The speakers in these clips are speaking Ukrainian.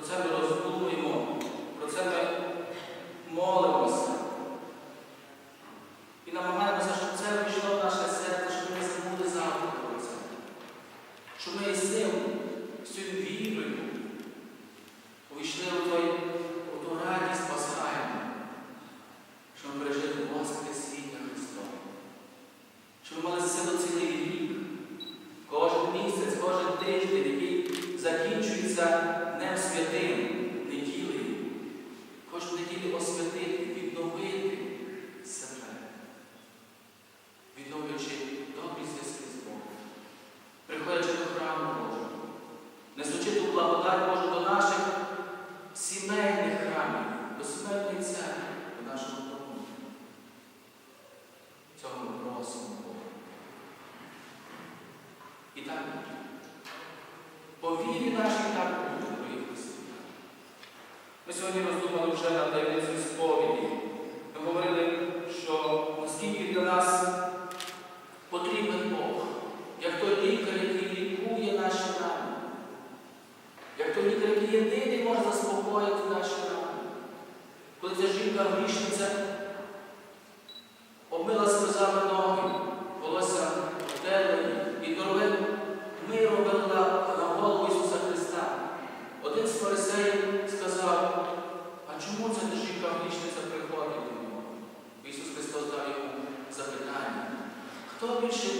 to cały Ми сьогодні роздумали вже на таємницю сповіді. Ми говорили, що наскільки для нас потрібен Бог, як той лікар, який лікує наші рани, як той лікар, який єдиний може заспокоїти наші рани. Коли ця жінка грішниця обмила сльозами Goshu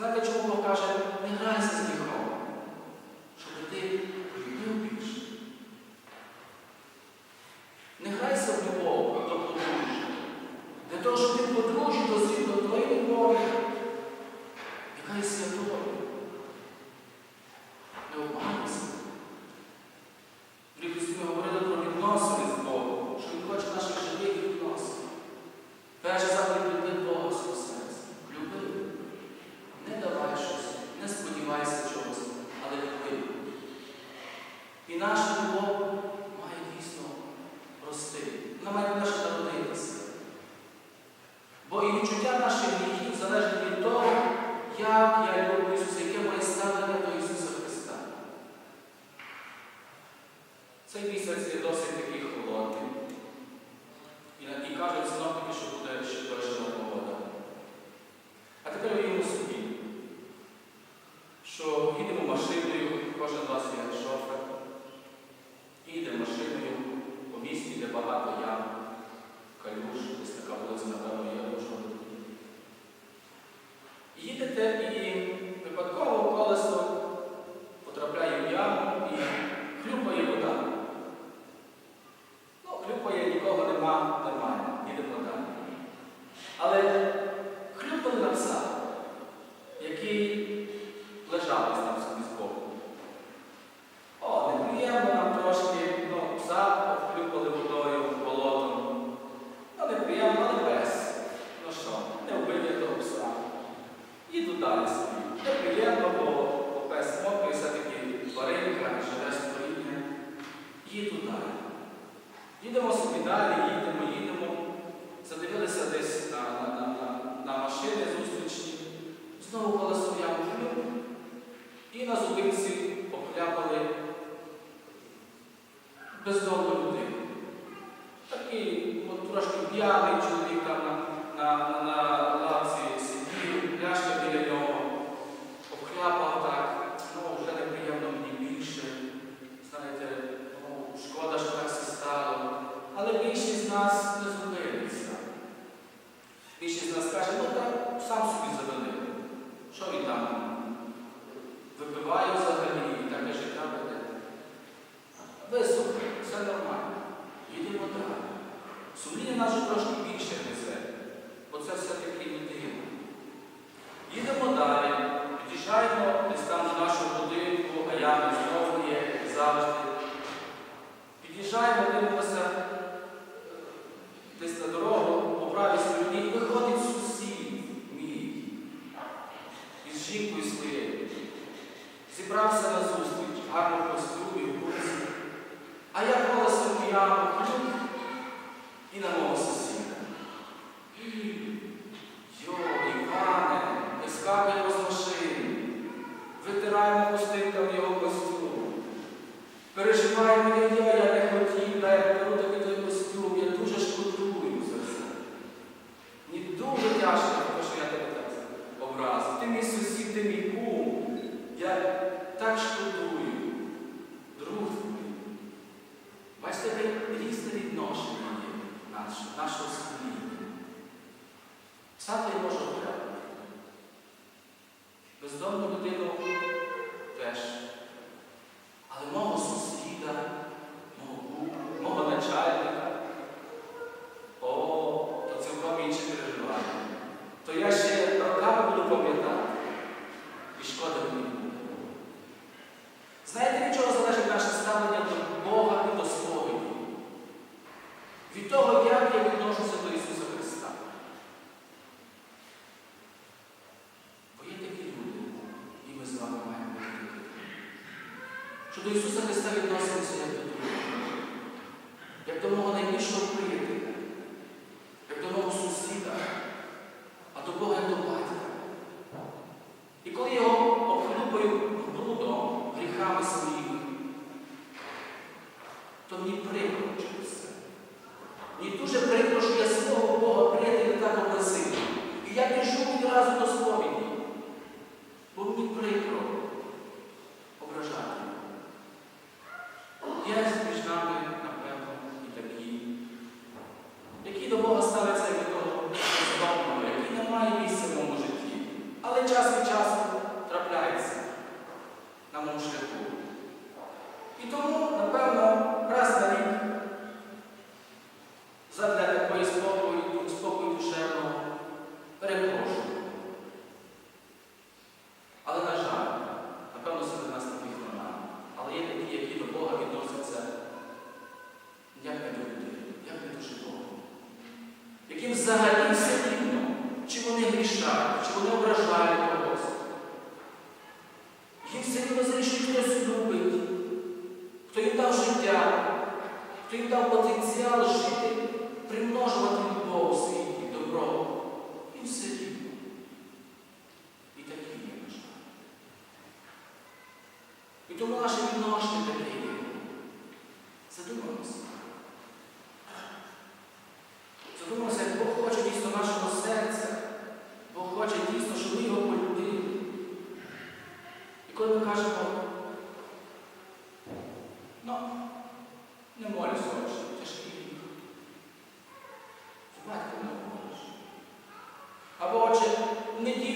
Nagle czołg mu każe, nie graj ze Zbychą. njima su grisi pokljapali bez dobro ljudi. Tako i od harmonijnost ljudi u kursu, a ja vola se ubijam ljudi i na novo se sine. то мені прикро через це. Мені дуже прикро, що я свого Бога приятеля так образив. І я пішов ні разу до Ти дав потенціал жити, примножувати любов у світі, добро. І все рівно. І такі є, наш жаль. І тому наше in the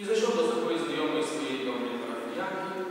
I ze środowy pojezdniowy z jej do mnie trafiaki,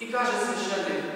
I kaže sveštenik,